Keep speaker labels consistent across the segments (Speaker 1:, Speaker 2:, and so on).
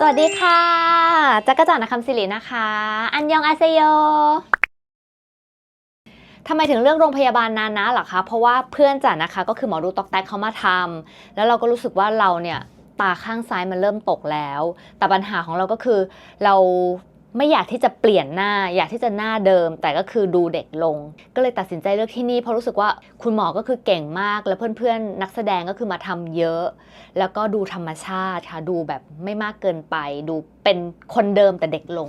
Speaker 1: สวัสดีค่ะจักรจันทร์นคำศิรินะคะ อันยองอาเซโยทำไมถึงเลือกโรงพยาบาลนานะหรอคะ เพราะว่าเพื่อนจันนะคะ ก็คือหมอดูตอกแตกเขามาทำแล้วเราก็รู้สึกว่าเราเนี่ยตาข้างซ้ายมันเริ่มตกแล้ว แต่ปัญหาของเราก็คือเรา ไม่อยากที่จะเปลี่ยนหน้า อยากที่จะหน้าเดิม แต่ก็คือดูเด็กลง ก็เลยตัดสินใจเลือกที่นี่เพราะรู้สึกว่าคุณหมอก็คือเก่งมาก แล้วเพื่อนๆ นักแสดงก็คือมาทำเยอะ แล้วก็ดูธรรมชาติค่ะดูแบบไม่มากเกินไป ดูเป็นคนเดิมแต่เด็กลง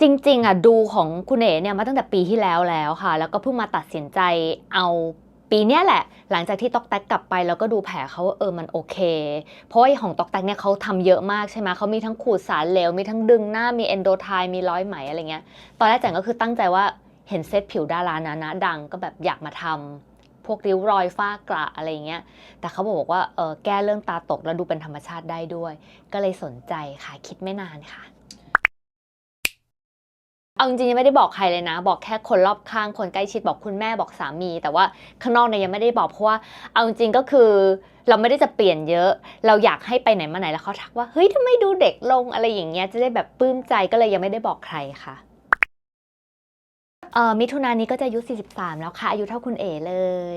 Speaker 1: จริงๆอะดูของคุณเอ๋เนี่ยมาตั้งแต่ปีที่แล้วแล้วค่ะ แล้วก็เพิ่งมาตัดสินใจเอา ปีเนี้ยแหละ หลังจากที่ตอกแตกกลับไปแล้วก็ดูแผลเขาว่าเออมันโอเค เพราะว่าของตอกแตกเนี่ยเขาทำเยอะมากใช่ไหมเขามีทั้งขูดสารเหลว มีทั้งดึงหน้ามีเอนโดไทมีร้อยไหมอะไรเงี้ย ตอนแรกแจังก็คือตั้งใจว่าเห็นเซตผิวดารานะนะดังก็แบบอยากมาทำพวกริ้วรอยฝ้ากระอะไรเงี้ย แต่เขาบอกว่าเออแก้เรื่องตาตกแล้วดูเป็นธรรมชาติได้ด้วย ก็เลยสนใจค่ะคิดไม่นานค่ะ เอาจริงๆยังไม่ได้บอกใครเลยนะ บอกแค่คนรอบข้างคนใกล้ชิดบอกคุณแม่บอกสามี แต่ว่าข้างนอกเนี่ยยังไม่ได้บอกเพราะว่าเอาจริงก็คือเราไม่ได้จะเปลี่ยนเยอะ เราอยากให้ไปไหนมาไหนแล้วเขาทักว่าเฮ้ยทำไมดูเด็กลงอะไรอย่างเงี้ยจะได้แบบปลื้มใจก็เลยยังไม่ได้บอกใครค่ะเออมิถุนายนนี้ก็จะอายุ 43 แล้วค่ะ อายุเท่าคุณเอเลย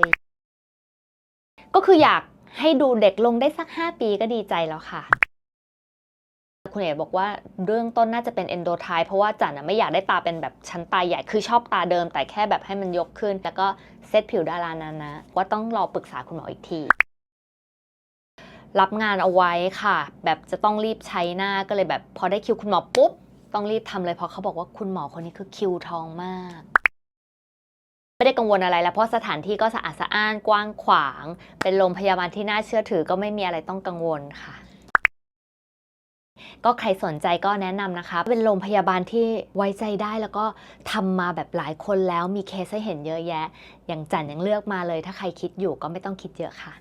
Speaker 1: ก็คืออยากให้ดูเด็กลงได้สัก 5 ปีก็ดีใจแล้วค่ะ คุณเอ๋บอกว่าเรื่องต้นน่าจะเป็นเอนโดไทเพราะว่าจันน่ะไม่อยากได้ตาเป็นแบบชั้นตาใหญ่คือชอบตาเดิมแต่แค่แบบให้มันยกขึ้น แล้วก็เซตผิวดารานานะว่าต้องรอปรึกษาคุณหมออีกทีรับงานเอาไว้ค่ะ แบบจะต้องรีบใช้หน้าก็เลยแบบพอได้คิวคุณหมอปุ๊บ ต้องรีบทำเลยเพราะเขาบอกว่าคุณหมอคนนี้คือคิวทองมาก ไม่ได้กังวลอะไรแล้วเพราะสถานที่ก็สะอาดสะอ้านกว้างขวาง เป็นโรงพยาบาลที่น่าเชื่อถือก็ไม่มีอะไรต้องกังวลค่ะ ก็ใครสนใจก็แนะนำนะคะ เป็นโรงพยาบาลที่ไว้ใจได้แล้วก็ทำมาแบบหลายคนแล้วมีเคสให้เห็นเยอะแยะ อย่างจันยังเลือกมาเลย ถ้าใครคิดอยู่ก็ไม่ต้องคิดเยอะค่ะ